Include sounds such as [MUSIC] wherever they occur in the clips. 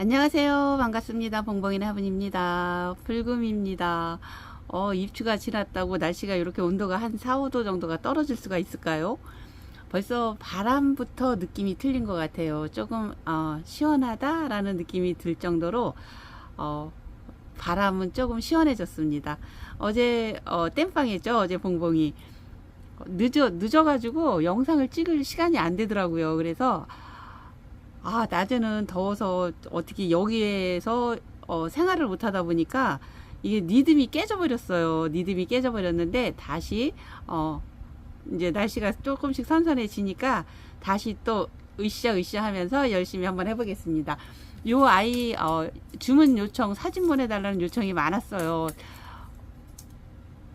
안녕하세요. 반갑습니다. 봉봉이네 화분입니다. 불금입니다. 어, 입추가 지났다고 날씨가 이렇게 온도가 한 4, 5도 정도가 떨어질 수가 있을까요? 벌써 바람부터 느낌이 틀린 것 같아요. 조금 어, 시원하다라는 느낌이 들 정도로 어, 바람은 조금 시원해졌습니다. 어제 어, 땜빵했죠. 어제 봉봉이 늦어 늦어가지고 영상을 찍을 시간이 안 되더라고요. 그래서 아, 낮에는 더워서 어떻게 여기에서 어, 생활을 못 하다 보니까 이게 리듬이 깨져버렸어요. 리듬이 깨져버렸는데 다시 어, 이제 날씨가 조금씩 선선해지니까 다시 또 으쌰 으쌰 하면서 열심히 한번 해보겠습니다. 요 아이 어, 주문 요청 사진 보내달라는 요청이 많았어요.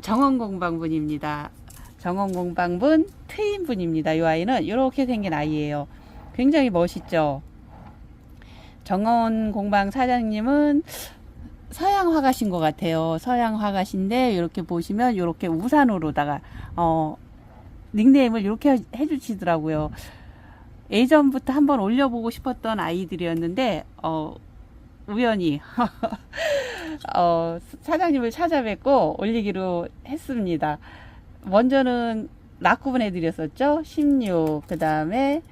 정원공방분입니다. 정원공방분 트윈분입니다. 요 아이는 이렇게 생긴 아이예요. 굉장히 멋있죠. 정원 공방 사장님은 서양 화가신 것 같아요. 서양 화가신데 이렇게 보시면 이렇게 우산으로다가 어 닉네임을 이렇게 해주시더라고요. 예전부터 한번 올려보고 싶었던 아이들이었는데 어 우연히 [LAUGHS] 어 사장님을 찾아뵙고 올리기로 했습니다. 먼저는 락구 보내드렸었죠. 16, 그 다음에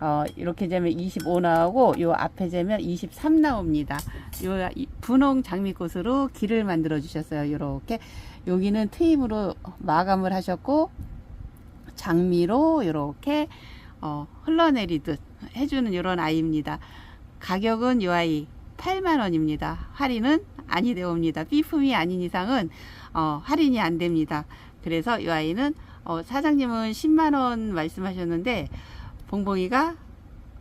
어, 이렇게 재면 25 나오고 요 앞에 재면 23 나옵니다. 요 이- 분홍 장미꽃으로 길을 만들어 주셨어요. 요렇게 여기는 트임으로 마감을 하셨고 장미로 이렇게 어, 흘러내리듯 해주는 이런 아이입니다. 가격은 요 아이 8만 원입니다. 할인은 아니 되옵니다. B품이 아닌 이상은 어, 할인이 안 됩니다. 그래서 이 아이는 어, 사장님은 10만 원 말씀하셨는데 봉봉이가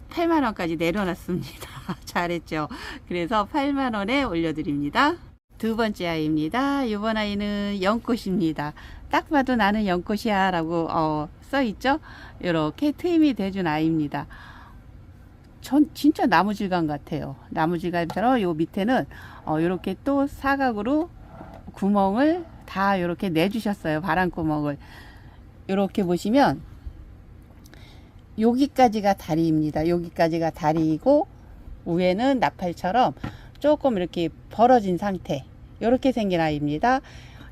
8만 원까지 내려놨습니다. [LAUGHS] 잘했죠. 그래서 8만 원에 올려드립니다. 두 번째 아이입니다. 이번 아이는 연꽃입니다. 딱 봐도 나는 연꽃이야 라고 어, 써있죠. 이렇게 트임이 돼준 아이입니다. 전 진짜 나무 질감 같아요. 나무 질감처럼 요 밑에는 어, 이렇게 또 사각으로 구멍을 다 이렇게 내주셨어요. 바람구멍을. 이렇게 보시면 여기까지가 다리입니다. 여기까지가 다리이고 위에는 나팔처럼 조금 이렇게 벌어진 상태. 이렇게 생긴 아이입니다.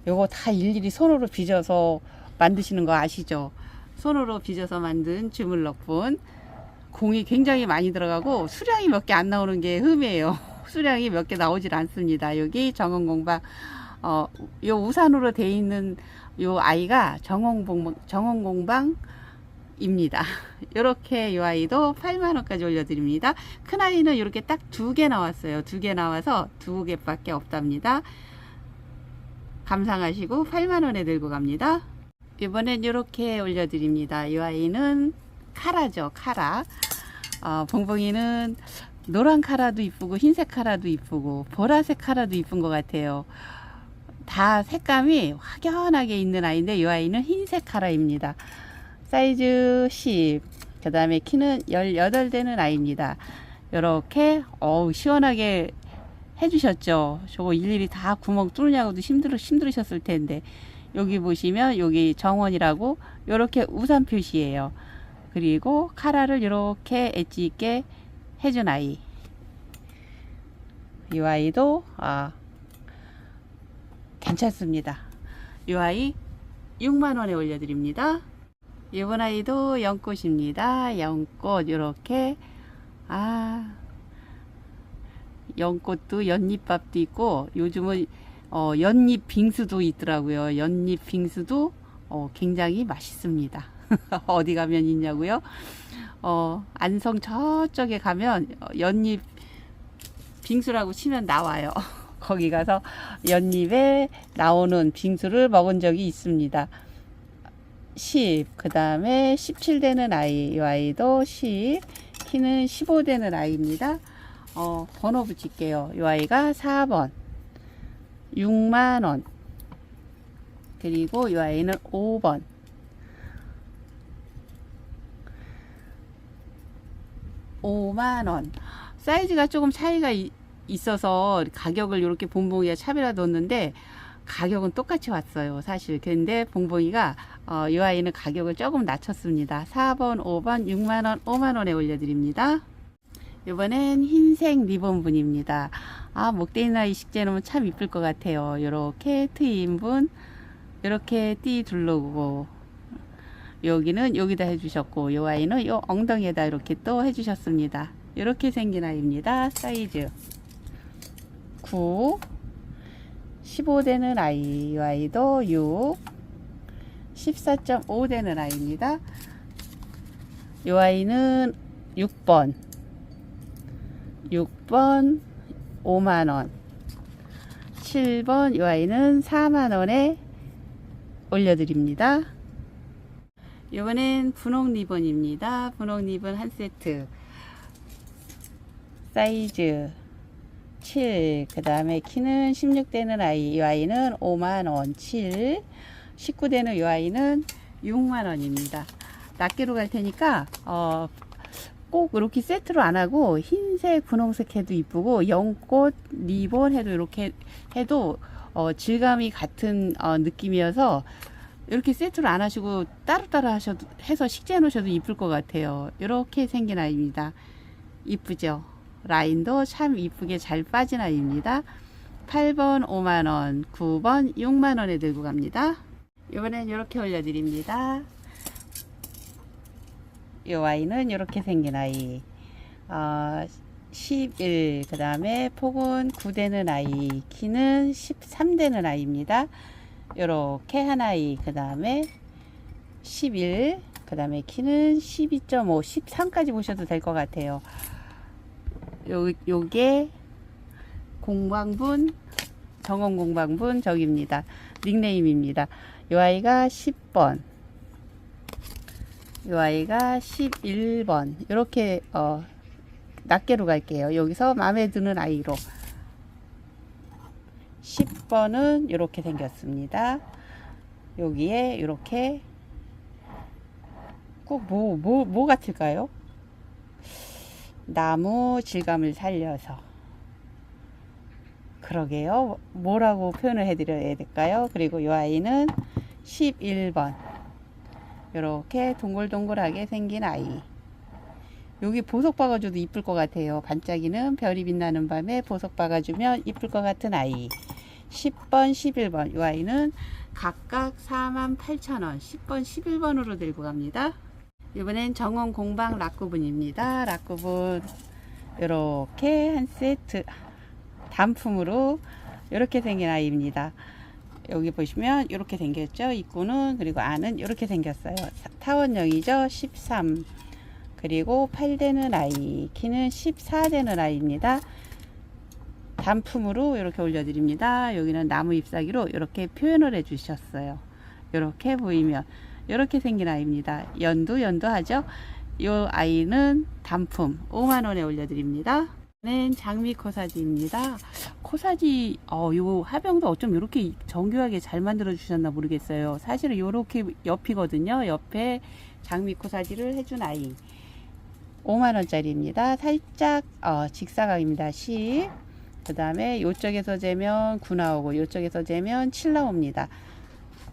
요거 다 일일이 손으로 빚어서 만드시는 거 아시죠? 손으로 빚어서 만든 주물럭분. 공이 굉장히 많이 들어가고 수량이 몇 개 안 나오는 게 흠이에요. [LAUGHS] 수량이 몇 개 나오질 않습니다. 여기 정원공방 어, 요 우산으로 돼 있는 요 아이가 정원공방 정원공방 입니다. [LAUGHS] 이렇게 이 아이도 8만 원까지 올려드립니다. 큰 아이는 이렇게 딱 두 개 나왔어요. 두 개 나와서 두 개밖에 없답니다. 감상하시고 8만 원에 들고 갑니다. 이번엔 이렇게 올려드립니다. 이 아이는 카라죠, 카라. 어, 봉봉이는 노란 카라도 이쁘고 흰색 카라도 이쁘고 보라색 카라도 이쁜 것 같아요. 다 색감이 확연하게 있는 아이인데 이 아이는 흰색 카라입니다. 사이즈 10. 그 다음에 키는 18 되는 아이입니다. 이렇게, 어우, 시원하게 해주셨죠. 저거 일일이 다 구멍 뚫느냐고도 힘들어, 힘들으셨을 텐데. 여기 보시면, 여기 정원이라고, 이렇게 우산 표시예요. 그리고 카라를 이렇게 엣지 있게 해준 아이. 이 아이도, 아, 괜찮습니다. 이 아이 6만 원에 올려드립니다. 이번 아이도 연꽃입니다. 연꽃 이렇게 아 연꽃도 연잎밥도 있고 요즘은 어, 연잎 빙수도 있더라고요. 연잎 빙수도 어, 굉장히 맛있습니다. [LAUGHS] 어디 가면 있냐고요? 어, 안성 저쪽에 가면 어, 연잎 빙수라고 치면 나와요. [LAUGHS] 거기 가서 연잎에 나오는 빙수를 먹은 적이 있습니다. 10, 그 다음에 17 되는 아이, 이 아이도 10, 키는 15 되는 아이입니다. 어, 번호 붙일게요. 이 아이가 4번, 6만원, 그리고 이 아이는 5번, 오만원 사이즈가 조금 차이가 이- 있어서 가격을 이렇게 봉봉이가 차별화 뒀는데 가격은 똑같이 왔어요. 사실. 근데 봉봉이가 어, 이 아이는 가격을 조금 낮췄습니다. 4번, 5번, 6만원, 5만원에 올려드립니다. 이번엔 흰색 리본 분입니다. 아, 목대이나 이식재 놓으면 참 이쁠 것 같아요. 요렇게 트인 분, 요렇게 띠 둘러고, 여기는 여기다 해주셨고, 요 아이는 요 엉덩이에다 이렇게 또 해주셨습니다. 이렇게 생긴 아이입니다. 사이즈 9, 15 되는 아이, 이 아이도 6, 14.5 되는 아이입니다. 이 아이는 6번, 6번 5만원, 7번 이 아이는 4만원에 올려드립니다. 이번엔 분홍 리본입니다. 분홍 리본 한 세트. 사이즈 7, 그 다음에 키는 16되는 아이, 이 아이는 5만원, 7, 19되는 이 아이는 6만원입니다. 낱개로 갈 테니까, 어, 꼭 이렇게 세트로 안 하고, 흰색, 분홍색 해도 이쁘고, 연꽃, 리본 해도 이렇게 해도, 어, 질감이 같은, 어, 느낌이어서, 이렇게 세트로 안 하시고, 따로따로 하셔도, 해서 식재해 놓으셔도 이쁠 것 같아요. 이렇게 생긴 아이입니다. 이쁘죠? 라인도 참 이쁘게 잘 빠진 아이입니다. 8번 5만원, 9번 6만원에 들고 갑니다. 이번엔 이렇게 올려드립니다. 이 아이는 이렇게 생긴 아이. 어, 11, 그 다음에 폭은 9되는 아이, 키는 13되는 아이입니다. 이렇게 한 아이, 그 다음에 11, 그 다음에 키는 12.5, 13까지 보셔도 될 것 같아요. 요, 요게 공방분, 정원 공방분 저기입니다. 닉네임입니다. 요 아이가 10번, 요 아이가 11번. 이렇게, 어, 낱개로 갈게요. 여기서 마음에 드는 아이로. 10번은 이렇게 생겼습니다. 여기에 이렇게 꼭 뭐, 뭐, 뭐 같을까요? 나무 질감을 살려서. 그러게요. 뭐라고 표현을 해 드려야 될까요? 그리고 이 아이는 11번. 이렇게 동글동글하게 생긴 아이. 여기 보석 박아줘도 이쁠 것 같아요. 반짝이는 별이 빛나는 밤에 보석 박아주면 이쁠 것 같은 아이. 10번 11번. 이 아이는 각각 48,000원. 10번 11번으로 들고 갑니다 이번엔 정원 공방 락구분입니다. 락구분 이렇게 한 세트 단품으로 이렇게 생긴 아이입니다. 여기 보시면 이렇게 생겼죠. 입구는 그리고 안은 이렇게 생겼어요. 타원형이죠. 13 그리고 8되는 아이 키는 14되는 아이입니다. 단품으로 이렇게 올려드립니다. 여기는 나무 잎사귀로 이렇게 표현을 해주셨어요. 이렇게 보이면 이렇게 생긴 아이입니다. 연두 연두하죠. 이 아이는 단품 5만원에 올려드립니다. 는 장미 코사지입니다. 코사지 어, 요 화병도 어쩜 이렇게 정교하게 잘 만들어 주셨나 모르겠어요. 사실은 요렇게 옆이거든요. 옆에 장미 코사지를 해준 아이 5만원짜리입니다. 살짝 어, 직사각입니다. 10. 그 다음에 요쪽에서 재면 9 나오고 요쪽에서 재면 7 나옵니다.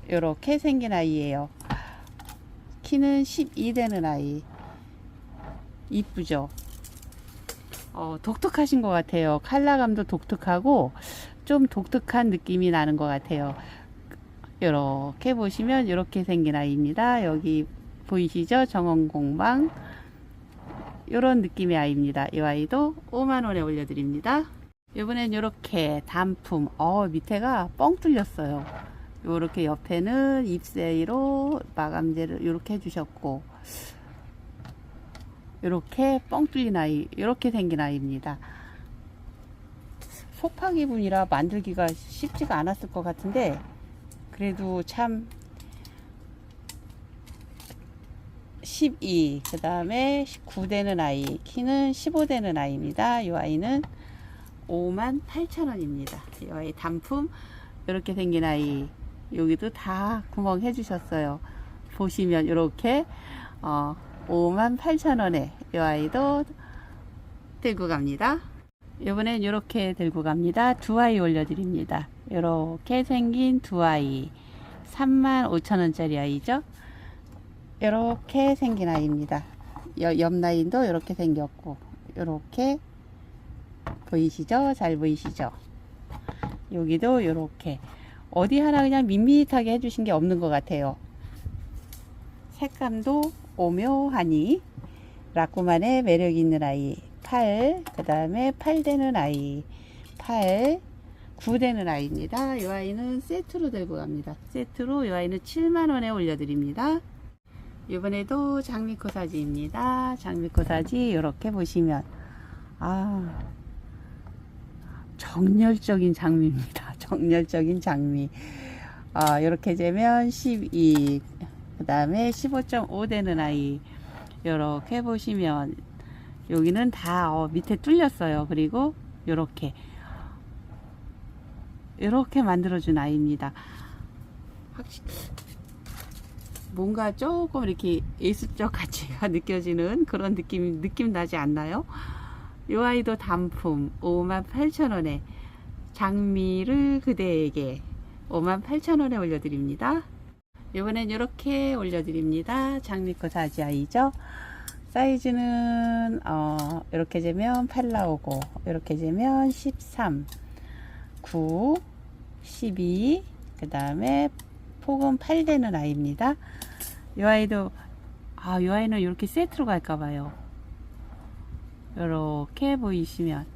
이렇게 생긴 아이예요. 키는 12 되는 아이. 이쁘죠? 어, 독특하신 것 같아요. 컬러감도 독특하고 좀 독특한 느낌이 나는 것 같아요. 이렇게 보시면 이렇게 생긴 아이입니다. 여기 보이시죠? 정원공방 이런 느낌의 아이입니다. 이 아이도 5만원에 올려드립니다. 이번엔 이렇게 단품 어 밑에가 뻥 뚫렸어요. 요렇게 옆에는 잎새로 마감재를 이렇게 해주셨고 이렇게 뻥 뚫린 아이 이렇게 생긴 아이입니다 소파기 분이라 만들기가 쉽지가 않았을 것 같은데 그래도 참 12, 그 다음에 9 되는 아이, 키는 15 되는 아이입니다. 이 아이는 5만 8천 원입니다. 이 아이 단품, 이렇게 생긴 아이. 여기도 다 구멍 해주셨어요. 보시면 이렇게 어, 5만 8천 원에 이 아이도 들고 갑니다. 이번엔 이렇게 들고 갑니다. 두 아이 올려드립니다. 이렇게 생긴 두 아이 3만 5천 원짜리 아이죠. 이렇게 생긴 아이입니다. 옆 라인도 이렇게 생겼고 이렇게 보이시죠? 잘 보이시죠? 여기도 이렇게 어디 하나 그냥 밋밋하게 해주신 게 없는 것 같아요. 색감도 오묘하니 라꾸만의 매력 있는 아이 8, 그 다음에 8 되는 아이 8, 9 되는 아이입니다. 이 아이는 세트로 들고 갑니다. 세트로 이 아이는 7만원에 올려드립니다. 이번에도 장미코 사지입니다. 장미코 사지 이렇게 보시면 아 정열적인 장미입니다. 정열적인 장미. 아, 이렇게 되면 12, 그 다음에 15.5 되는 아이. 이렇게 보시면 여기는 다 어, 밑에 뚫렸어요. 그리고 이렇게 이렇게 만들어준 아이입니다. 확실 뭔가 조금 이렇게 예술적 가치가 [LAUGHS] 느껴지는 그런 느낌 느낌 나지 않나요? 이 아이도 단품 58,000원에 장미를 그대에게 58,000원에 올려드립니다. 이번엔 이렇게 올려드립니다. 장미꽃 사지 아이죠. 사이즈는 어, 이렇게 재면 8 나오고 이렇게 재면 13, 9, 12, 그 다음에 폭은 8 되는 아이입니다. 이 아이도 아, 이 아이는 이렇게 세트로 갈까 봐요. 이렇게 보이시면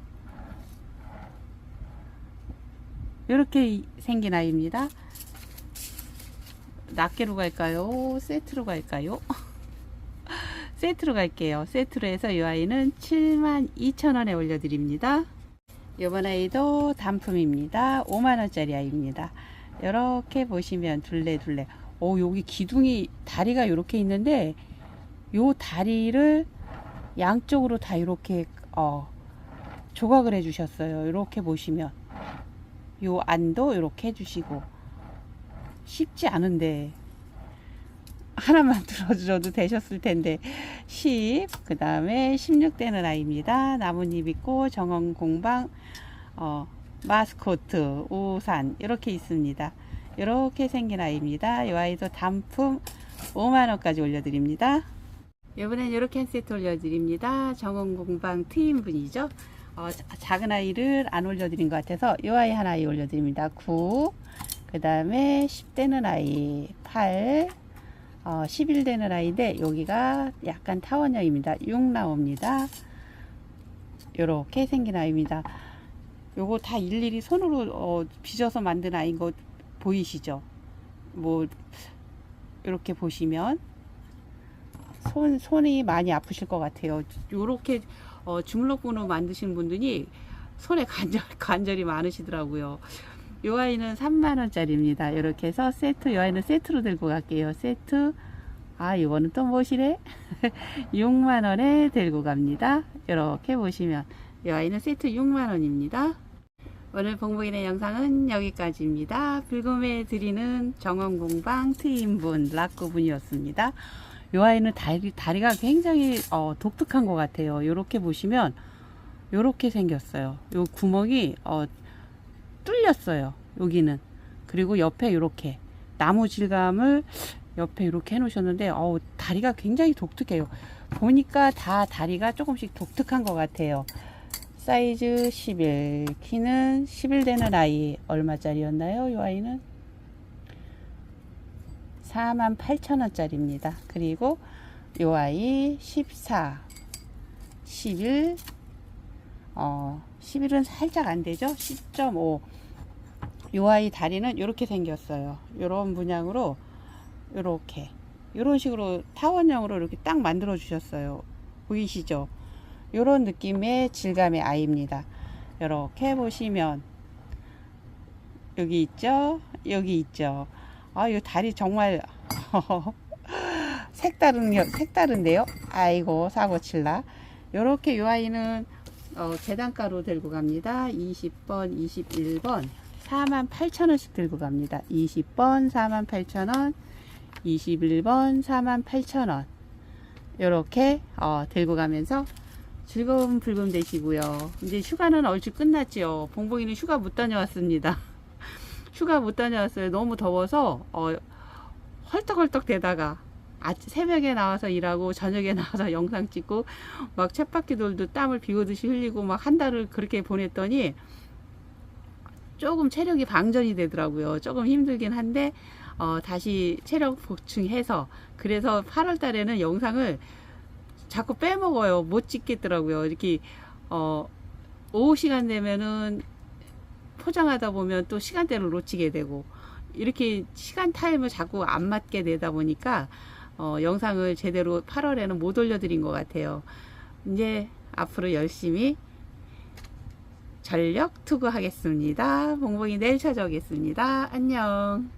이렇게 생긴 아이입니다. 낱개로 갈까요? 세트로 갈까요? [LAUGHS] 세트로 갈게요. 세트로 해서 이 아이는 72,000원에 올려드립니다. 이번 아이도 단품입니다. 5만원짜리 아이입니다. 이렇게 보시면 둘레둘레. 오, 여기 기둥이, 다리가 이렇게 있는데, 요 다리를 양쪽으로 다 이렇게, 어, 조각을 해 주셨어요. 이렇게 보시면. 요 안도 이렇게 해주시고. 쉽지 않은데, 하나만 [LAUGHS] 들어줘도 되셨을 텐데 10, 그 다음에 16되는 아이입니다. 나뭇잎 있고 정원 공방, 어, 마스코트, 우산 이렇게 있습니다. 이렇게 생긴 아이입니다. 이 아이도 단품 5만원까지 올려드립니다. 이번엔 이렇게 한 세트 올려드립니다. 정원 공방 트임분이죠. 어, 자- 작은 아이를 안 올려드린 것 같아서 이 아이 하나 올려드립니다. 9, 그 다음에 10되는 아이 8, 어, 11 되는 아이인데 여기가 약간 타원형입니다. 6 나옵니다. 이렇게 생긴 아이입니다. 요거 다 일일이 손으로 어, 빚어서 만든 아이인 거 보이시죠? 뭐 이렇게 보시면 손 손이 많이 아프실 것 같아요. 요렇게 어, 주물럭분으로 만드신 분들이 손에 관절 [LAUGHS] 관절이 많으시더라고요. 요 아이는 3만원짜리입니다. 이렇게 해서 세트, 요 아이는 세트로 들고 갈게요. 세트. 아, 이거는 또 뭐시래? 6만원에 [LAUGHS] 들고 갑니다. 이렇게 보시면. 요 아이는 세트 6만원입니다. 오늘 봉봉이의 영상은 여기까지입니다. 불금에 드리는 정원공방 트임분, 락구분이었습니다. 요 아이는 다리, 다리가 굉장히 어, 독특한 것 같아요. 요렇게 보시면, 요렇게 생겼어요. 요 구멍이, 어, 뚫렸어요. 여기는. 그리고 옆에 이렇게 나무 질감을 옆에 이렇게 해 놓으셨는데 어우 다리가 굉장히 독특해요. 보니까 다 다리가 조금씩 독특한 것 같아요. 사이즈 11, 키는 11 되는 아이 얼마짜리였나요? 이 아이는 48,000원짜리입니다. 그리고 이 아이 14, 11, 어, 11은 살짝 안 되죠? 10.5. 요 아이 다리는 이렇게 생겼어요. 요런 문양으로 요렇게 요런 식으로 타원형으로 이렇게 딱 만들어 주셨어요. 보이시죠? 요런 느낌의 질감의 아이입니다. 이렇게 보시면 여기 있죠? 여기 있죠? 아, 이 다리 정말 [LAUGHS] 색다른 색다른데요? 아이고 사고 칠라. 요렇게 요 아이는 어, 계단가로 들고 갑니다. 20번, 21번 48,000원씩 들고 갑니다. 20번 48,000원, 21번 48,000원 이렇게 어, 들고 가면서 즐거운 불금 되시고요. 이제 휴가는 얼추 끝났지요. 봉봉이는 휴가 못 다녀왔습니다. [LAUGHS] 휴가 못 다녀왔어요. 너무 더워서 어, 헐떡헐떡 대다가 아, 새벽에 나와서 일하고 저녁에 [LAUGHS] 나와서 영상 찍고 막 쳇바퀴 돌도 땀을 비오듯이 흘리고 막 한 달을 그렇게 보냈더니 조금 체력이 방전이 되더라고요. 조금 힘들긴 한데 어, 다시 체력 보충해서 그래서 8월 달에는 영상을 자꾸 빼먹어요. 못 찍겠더라고요. 이렇게 어, 오후 시간 되면은 포장하다 보면 또 시간대를 놓치게 되고 이렇게 시간 타임을 자꾸 안 맞게 되다 보니까 어, 영상을 제대로 8월에는 못 올려드린 것 같아요. 이제 앞으로 열심히 전력 투구하겠습니다. 봉봉이 내일 찾아오겠습니다. 안녕.